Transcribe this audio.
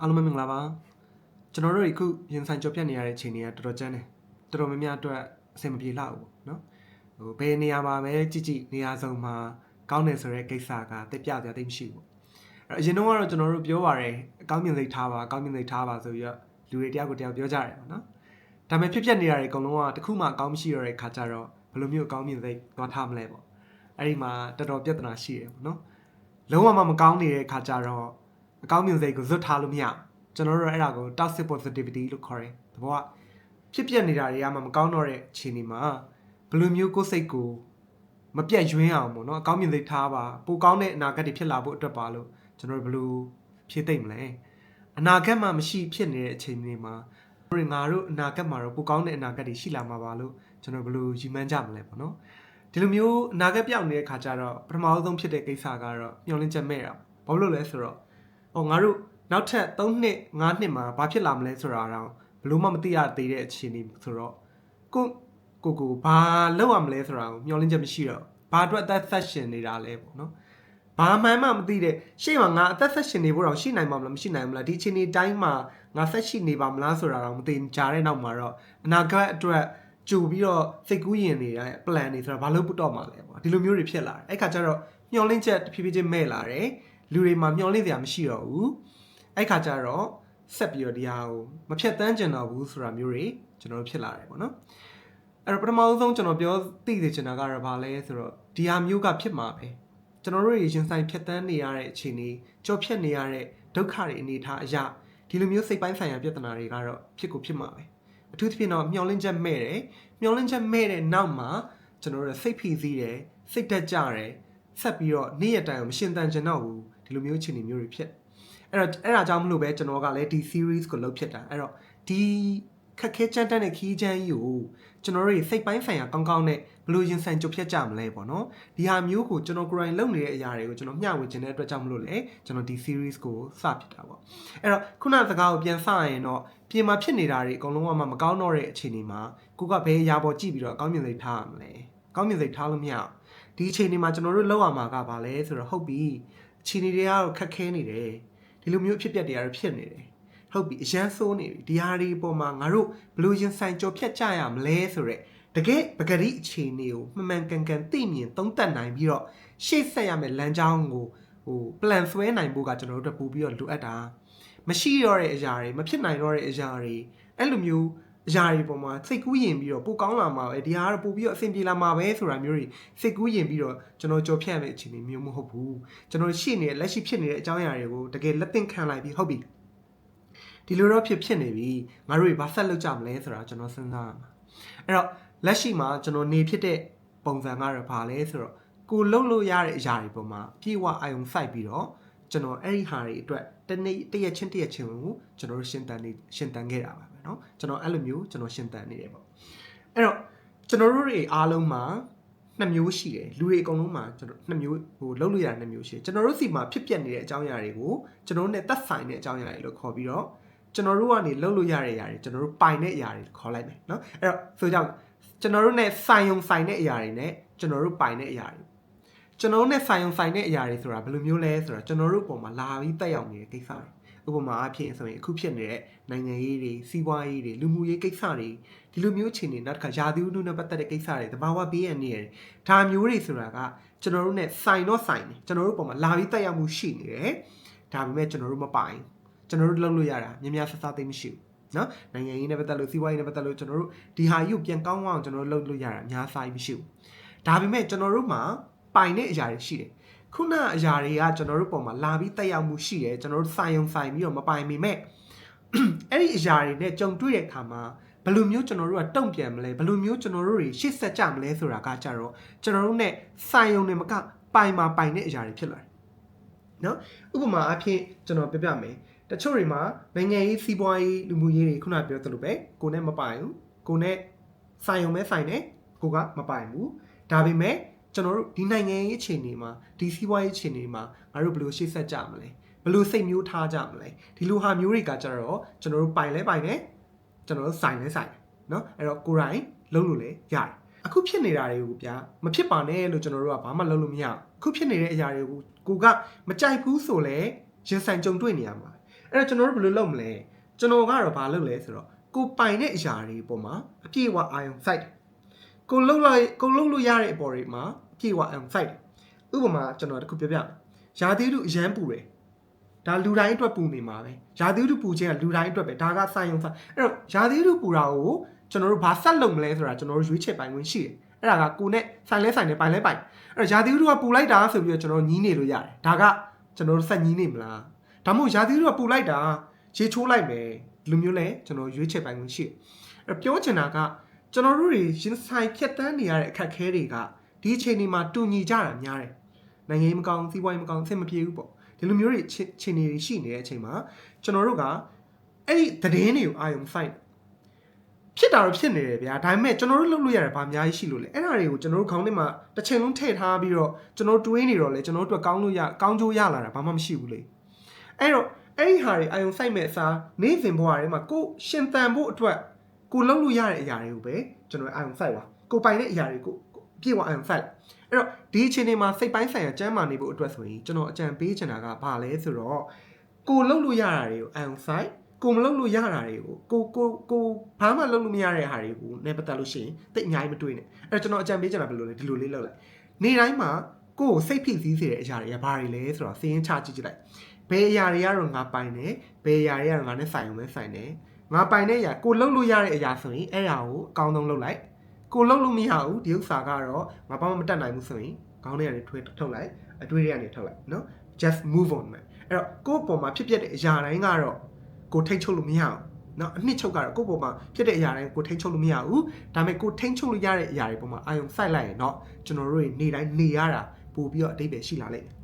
အားလုံးပဲမင်္ဂလာပါကျွန်တော်တို့အခုရင်ဆိုင်ကြော်ပြတ်နေရတဲ့ချိန်တွေကတော်တော်ကျန်းတယ်တော်တော်များများအတွက်အဆင်မပြေလောက်ဘူးเนาะဟိုဘယ်နေရာမှာပဲကြည့်ကြည့်နေရာစုံမှာကောင်းတယ်ဆိုတဲ့ကိစ္စကတိတ်ပြကြတိတ်မရှိဘူးအဲ့အရင်တော့ကတော့ကျွန်တော်တို့ပြောပါတယ်အကောင်းမြင်စိတ်ထားပါအကောင်းမြင်စိတ်ထားပါဆိုပြီးတော့လူတွေတယောက်ကိုတယောက်ပြောကြတယ်ပေါ့နော်ဒါပေမဲ့ဖြစ်ပျက်နေရတဲ့အကုန်လုံးကတစ်ခုမှအကောင်းမရှိရတဲ့ခါကျတော့ဘယ်လိုမျိုးအကောင်းမြင်စိတ်သွားထားမလဲပေါ့အဲ့ဒီမှာတော်တော်ပြဿနာရှိတယ်ပေါ့နော်လုံးဝမကောင်းနေတဲ့ခါကျတော့ အကောင်းမြင်စိတ်ကိုဇွတ်ထားလို့မရဘူးကျွန်တော်တို့အဲ့ဒါကို toxic positivity လို့ခေါ်တယ်။တဘောကဖြစ်ပျက်နေတာတွေကမှမကောင်းတော့တဲ့အခြေအနေမှာဘယ်လိုမျိုးကိုယ်စိတ်ကိုမပြတ်ယွင်းအောင်ပေါ့နော်အကောင်းမြင်စိတ်ထားပါပိုကောင်းတဲ့အနာဂတ်တွေဖြစ်လာဖို့အတွက်ပါလို့ကျွန်တော်တို့ဘယ်လိုဖြည့်သိမ့်မလဲအနာဂတ်မှာမရှိဖြစ်နေတဲ့အချိန်တွေမှာတို့ငါတို့အနာဂတ်မှာတော့ပိုကောင်းတဲ့အနာဂတ်တွေရှိလာမှာပါလို့ကျွန်တော်ဘယ်လိုယူမှန်းကြမလဲပေါ့နော်ဒီလိုမျိုးအနာဂတ်ပြောင်းနေတဲ့ခါကျတော့ပထမဆုံးဖြစ်တဲ့ကိစ္စကတော့မျောလင်းချက်မဲ့တာဘာလို့လဲဆိုတော့ ဟောငါတို့နောက်ထပ်3နှစ်5နှစ်မှာဘာဖြစ်လာမလဲဆိုတာတော့ဘလို့မှမသိရသေးတဲ့အခြေအနေဆိုတော့ကိုကိုကိုဘာလုပ်ရမလဲဆိုတာကိုမျှော်လင့်ချက်မရှိတော့ဘာအတွက်အသက်ဆက်ရှင်နေတာလဲပေါ့နော်ဘာမှန်းမှမသိတဲ့ရှေ့မှာငါအသက်ဆက်ရှင်နေဖို့တော့ရှိနိုင်မှာမလားမရှိနိုင်ဘူးလားဒီအခြေအနေတိုင်းမှာငါဆက်ရှိနေပါမလားဆိုတာတော့မသိကြားတဲ့နောက်မှာတော့အနာဂတ်အတွက်ကြိုပြီးတော့စိတ်ကူးရင်နေတဲ့ plan တွေဆိုတာဘာလို့ပုတော့မှာလဲပေါ့ဒီလိုမျိုးတွေဖြစ်လာတယ်အဲ့ခါကျတော့မျှော်လင့်ချက်တစ်ဖြည်းဖြည်းချင်းမဲ့လာတယ် လူတွေမှာမျှော်လင့်စရာမရှိတော့ဘူးအဲ့ခါကျတော့ဆက်ပြီးတော့ဒီဟာကိုမဖြတ်တန်းကျင်တော့ဘူးဆိုတာမျိုးတွေကျွန်တော်တို့ဖြစ်လာတယ်ပေါ့နော်အဲ့တော့ပထမဆုံးကျွန်တော်ပြောသိစေချင်တာကတော့ဘာလဲဆိုတော့ဒီဟာမျိုးကဖြစ်မှာပဲကျွန်တော်တို့ရင်ဆိုင်ဖြတ်တန်းနေရတဲ့အခြေအနေကြော်ဖြတ်နေရတဲ့ဒုက္ခတွေအနေထားအရာဒီလိုမျိုးစိတ်ပိုင်းဆိုင်ရာပြဿနာတွေကတော့ဖြစ်ကိုဖြစ်မှာပဲအထူးသဖြင့်တော့မျောလင့်ချက်မဲ့တယ်မျောလင့်ချက်မဲ့တဲ့နောက်မှာကျွန်တော်တို့စိတ်ဖိစီးတယ်စိတ်တက်ကြတယ်ဆက်ပြီးတော့နေ့ရက်တိုင်းကိုမရှင်းတန်ချင်တော့ဘူး ဒီလိုမျိုးအခြေအနေမျိုးတွေဖြစ်အဲ့တော့အဲ့ဒါကြောင့်မလို့ပဲကျွန်တော်ကလည်းဒီ series ကိုလုပ်ဖြစ်တာအဲ့တော့ဒီခက်ခဲကြမ်းတမ်းတဲ့ခီးချမ်းကြီးကိုကျွန်တော်တို့စိတ်ပိုင်းဆိုင်ရာကောင်းကောင်းနဲ့ဘယ်လိုရင်ဆိုင်ကြုတ်ဖြတ်ကြမလဲပေါ့နော်ဒီဟာမျိုးကိုကျွန်တော်ကိုယ်တိုင်လုပ်နေတဲ့အရာတွေကိုကျွန်တော်မျှဝေခြင်းတဲ့အတွက်ကြောင့်မလို့လေကျွန်တော်ဒီ series ကိုစဖြစ်တာပေါ့အဲ့တော့ခုနစကားကိုပြန်စရရင်တော့ပြင်မှာဖြစ်နေတာတွေအကုန်လုံးကမှမကောင်းတော့တဲ့အခြေအနေမှာကိုကဘယ်အရာပေါ်ကြည့်ပြီးတော့အကောင်းမြင်စိတ်ထားရမလဲအကောင်းမြင်စိတ်ထားလို့မရအောင်ဒီအခြေအနေမှာကျွန်တော်တို့လောက်ရမှာကဘာလဲဆိုတော့ဟုတ်ပြီအ ခြေအနေတွေကတော့ခက်ခဲနေတယ်ဒီလိုမျိုးအဖြစ်ပြက်တွေကတော့ဖြစ်နေတယ်ဟုတ်ပြီအရန်ဆိုးနေပြီဒီဟာဒီပေါ်မှာငါတို့ဘယ်လိုရင်ဆိုင်ကြော်ဖြတ်ကြရမလဲဆိုတော့တကယ်ပဂရိအခြေအနေကိုမှန်မှန်ကန်ကန်သိမြင်သုံးသပ်နိုင်ပြီးတော့ရှေ့ဆက်ရမယ့်လမ်းကြောင်းကိုဟို plan ဆွဲနိုင်ဖို့ကကျွန်တော်တို့တက်ပို့ပြီးတော့လိုအပ်တာမရှိတော့တဲ့အရာတွေမဖြစ်နိုင်တော့တဲ့အရာတွေအဲ့လိုမျိုး အရာတွေပေါ်မှာစိတ်ကူးယဉ်ပြီးတော့ပိုကောင်းလာမှာပဲဒီဟာကတော့ပိုပြီးတော့အဆင်ပြေလာမှာပဲဆိုတာမျိုးတွေစိတ်ကူးယဉ်ပြီးတော့ကျွန်တော်ကြော်ဖြတ်ရမယ့်အခြေအနေမျိုးမဟုတ်ဘူးကျွန်တော်ရှိနေတဲ့လက်ရှိဖြစ်နေတဲ့အကြောင်းအရာတွေကိုတကယ်လက်သင့်ခံလိုက်ပြီးဟုတ်ပြီဒီလိုတော့ဖြစ်ဖြစ်နေပြီငါတို့ဘာဆက်လုပ်ကြမလဲဆိုတာကျွန်တော်စဉ်းစားရမှာအဲ့တော့လက်ရှိမှာကျွန်တော်နေဖြစ်တဲ့ပုံစံကတော့ဘာလဲဆိုတော့ကိုလှုပ်လို့ရတဲ့အရာတွေပေါ်မှာပြေဝအာယုံစိုက်ပြီးတော့ ကျွန်တော်အဲ့ဒီဟာတွေအတွက်တနေ့တရက်ချင်းတရက်ချင်းကိုကျွန်တော်တို့ရှင်းတန်နေရှင်းတန်ခဲ့တာပါပဲเนาะကျွန်တော်အဲ့လိုမျိုးကျွန်တော်ရှင်းတန်နေတယ်ပေါ့အဲ့တော့ကျွန်တော်တို့တွေအားလုံးမှာနှစ်မျိုးရှိတယ်လူတွေအကုန်လုံးမှာကျွန်တော်နှစ်မျိုးဟိုလှုပ်လို့ရတဲ့နှစ်မျိုးရှိတယ်ကျွန်တော်တို့စီမှာဖြစ်ပျက်နေတဲ့အကြောင်းအရာတွေကိုကျွန်တော်တို့နဲ့သက်ဆိုင်တဲ့အကြောင်းအရာတွေလို့ခေါ်ပြီးတော့ကျွန်တော်တို့ကနေလှုပ်လို့ရတဲ့အရာတွေကျွန်တော်တို့ပိုင်တဲ့အရာတွေခေါ်လိုက်မယ်เนาะအဲ့တော့ဆိုကြကျွန်တော်တို့နဲ့ဆိုင်ယုံဆိုင်တဲ့အရာတွေနဲ့ကျွန်တော်တို့ပိုင်တဲ့အရာတွေ ကျွန်တော်တို့နဲ့ဆိုင်ယုံဆိုင်တဲ့အရာတွေဆိုတာဘယ်လိုမျိုးလဲဆိုတော့ကျွန်တော်တို့ပုံမှာလာပြီးတက်ရောက်နေတဲ့ကိစ္စတွေဥပမာအဖြစ်ဆိုရင်အခုဖြစ်နေတဲ့နိုင်ငံရေးတွေစီးပွားရေးတွေလူမှုရေးကိစ္စတွေဒီလိုမျိုးအခြေအနေနောက်တစ်ခါယာသီဥတုနဲ့ပတ်သက်တဲ့ကိစ္စတွေတဘာဝဘေးရန်နေရတယ်ဒါမျိုးတွေဆိုတာကကျွန်တော်တို့ ਨੇ ဆိုင်တော့ဆိုင်တယ်ကျွန်တော်တို့ပုံမှာလာပြီးတက်ရောက်မှုရှိနေတယ်ဒါပေမဲ့ကျွန်တော်တို့မပိုင်ကျွန်တော်တို့လုပ်လို့ရတာများများဆဆသိမရှိဘူးနော်နိုင်ငံရေးနဲ့ပတ်သက်လို့စီးပွားရေးနဲ့ပတ်သက်လို့ကျွန်တော်တို့ဒီဟာကြီးကိုပြန်ကောင်းအောင်ကျွန်တော်တို့လုပ်လို့ရတာအများစားမရှိဘူးဒါပေမဲ့ကျွန်တော်တို့မှာ ပိုင်တဲ့အရာတွေရှိတယ်ခုနအရာတွေကကျွန်တော်တို့ပုံမှာလာပြီးတက်ရောက်မှုရှိတယ်ကျွန်တော်တို့ဆိုင်ုံဆိုင်ပြီးတော့မပိုင်မိမဲ့အဲ့ဒီအရာတွေနဲ့ကြုံတွေ့တဲ့အခါမှာဘယ်လိုမျိုးကျွန်တော်တို့ကတုံ့ပြန်မလဲဘယ်လိုမျိုးကျွန်တော်တို့တွေရှေ့ဆက်ကြမလဲဆိုတာကကြတော့ကျွန်တော်တို့ ਨੇ ဆိုင်ုံနဲ့မကပိုင်မှာပိုင်တဲ့အရာတွေဖြစ်လာတယ်နော်ဥပမာအဖြစ်ကျွန်တော်ပြပြမယ်တချို့တွေမှာနိုင်ငံရေးစီးပွားရေးလူမှုရေးတွေခုနပြောသလိုပဲကိုနဲ့မပိုင်ဘူးကိုနဲ့ဆိုင်ုံပဲဆိုင်နေကိုကမပိုင်ဘူးဒါပေမဲ့ ကျွန်တော်တို့ဒီနိုင်ငံရေးအခြေအနေမှာဒီစီးပွားရေးအခြေအနေမှာငါတို့ဘယ်လိုရှေ့ဆက်ကြမလဲဘယ်လိုစိတ်မျိုးထားကြမလဲဒီလိုဟာမျိုးတွေကကြတော့ကျွန်တော်တို့ပိုင်လဲပိုင်တယ်ကျွန်တော်တို့ဆိုင်လဲဆိုင်တယ်เนาะအဲ့တော့ကိုယ်တိုင်လုံးလို့လဲရတယ်အခုဖြစ်နေတာတွေကိုဗျာမဖြစ်ပါနဲ့လို့ကျွန်တော်တို့ကဘာမှလုပ်လို့မရအခုဖြစ်နေတဲ့အရာတွေကိုကိုကမကြိုက်ဘူးဆိုလဲရင်ဆိုင်ကြုံတွေ့နေရမှာ အဲ့တော့ကျွန်တော်တို့ဘယ်လိုလုပ်မလဲကျွန်တော်ကတော့ဘာလုပ်လဲဆိုတော့ကိုပိုင်တဲ့အရာတွေပေါ်မှာအပြည့်အဝအာယုံစိုက်တယ် ကိုလှုပ်လိုက်ကိုလှုပ်လို့ရတဲ့အပေါ်တွေမှာအပြည့်အဝအာယုံစိုက်တယ်ဥပမာကျွန်တော်တခုပြောပြမယ်ရာသီဥတုအရန်ပူတယ်ဒါလူတိုင်းအတွက်ပူနေမှာပဲရာသီဥတုပူခြင်းကလူတိုင်းအတွက်ပဲဒါကစိုက်ယုံစိုက်အဲ့တော့ရာသီဥတုပူတာကိုကျွန်တော်တို့ဘာဆက်လုပ်မလဲဆိုတာကျွန်တော်တို့ရွေးချယ်ပိုင်ခွင့်ရှိတယ်အဲ့ဒါကကိုနဲ့ဆိုင်လဲဆိုင်နဲ့ပိုင်လဲပိုင်အဲ့တော့ရာသီဥတုကပူလိုက်တာဆိုပြီးတော့ကျွန်တော်ညီးနေလို့ရတယ်ဒါကကျွန်တော်တို့ဆက်ညီးနေမလားဒါမှမဟုတ်ရာသီဥတုကပူလိုက်တာရေချိုးလိုက်မယ်ဒီလိုမျိုးလဲကျွန်တော်ရွေးချယ်ပိုင်ခွင့်ရှိတယ်အဲ့ပြောချင်တာက ကျွန်တော်တို့တွေရင်ဆိုင်ဖြတ်တန်းနေရတဲ့အခက်အခဲတွေကဒီအချိန်ဒီမှာတူညီကြတာများတယ်နိုင်ငံရေးမကောင်းစီးပွားရေးမကောင်းအဆင်မပြေဘူးပေါ့ဒီလိုမျိုးတွေခြေနေတွေရှိနေတဲ့အချိန်မှာကျွန်တော်တို့ကအဲ့ဒီသတင်းတွေကိုအာရုံစိုက်ဖြစ်တာတော့ဖြစ်နေတယ်ဗျာဒါပေမဲ့ကျွန်တော်တို့လုပ်လို့ရတယ်ဗာအများကြီးရှိလို့လေအဲ့ဒါတွေကိုကျွန်တော်တို့ခေါင်းထဲမှာတစ်ချိန်လုံးထည့်ထားပြီးတော့ကျွန်တော်တို့တွေးနေတော့လေကျွန်တော်တို့အတွက်ကောင်းလို့ရကောင်းကျိုးရလာတာဘာမှမရှိဘူးလေအဲ့တော့အဲ့ဒီဟာတွေအာရုံစိုက်မဲ့အစားနေ့စဉ်ဘဝတွေမှာကိုရှင်သန်ဖို့အတွက် ကိုလုပ်လို့ရတဲ့အရာတွေကိုပဲကျွန်တော်အာရုံစိုက်ပါကိုပိုင်တဲ့အရာတွေကိုပြေဝအာရုံစိုက်အဲ့တော့ဒီအချိန်တွေမှာစိတ်ပိုင်းဆိုင်ရာကျန်းမာနေဖို့အတွက်ဆိုရင်ကျွန်တော်အကြံပေးချင်တာကဘာလဲဆိုတော့ကိုလုပ်လို့ရတာတွေကိုအာရုံစိုက်ကိုမလုပ်လို့ရတာတွေကိုကိုကိုကိုဘာမှလုပ်လို့မရတဲ့ဟာတွေကိုနဲ့ပတ်သက်လို့ရှိရင်တိတ်အများကြီးမတွေးနဲ့အဲ့တော့ကျွန်တော်အကြံပေးချင်တာဘယ်လိုလဲဒီလိုလေးလုပ်လိုက်နေ့တိုင်းမှာကိုကိုစိတ်ဖိစီးစေတဲ့အရာတွေကဘာတွေလဲဆိုတော့စီးရင်ချကြည့်ကြည့်လိုက်ဘယ်အရာတွေကတော့ငါပိုင်တယ်ဘယ်အရာတွေကတော့ငါနဲ့ဆိုင်အောင်ပဲဆိုင်တယ် ငါပိုင်တဲ့အရာကိုလုပ်လို့ရတဲ့အရာဆိုရင်အဲ့ဒါကိုအကောင်းဆုံးလုပ်လိုက်ကိုလုပ်လို့မရဘူးဒီဥစ္စာကတော့ငါဘာမှမတတ်နိုင်ဘူးဆိုရင်ခေါင်းထဲကနေထွေးထုတ်လိုက်အတွေးတွေကနေထုတ်လိုက်နော် just move on မယ်အဲ့တော့ကိုယ့်အပေါ်မှာဖြစ်ပျက်တဲ့အရာတိုင်းကတော့ကိုထိတ်ချုပ်လို့မရဘူးနော်အနှစ်ချုပ်ကတော့ကိုယ့်ပေါ်မှာဖြစ်တဲ့အရာတိုင်းကိုထိတ်ချုပ်လို့မရဘူးဒါပေမဲ့ကိုထိတ်ချုပ်လို့ရတဲ့အရာတွေပေါ်မှာအာယုံစိုက်လိုက်ရင်တော့ကျွန်တော်တို့တွေနေတိုင်းနေရတာပို့ပြီးတော့အတိတ်ပဲရှိလာလိမ့်မယ်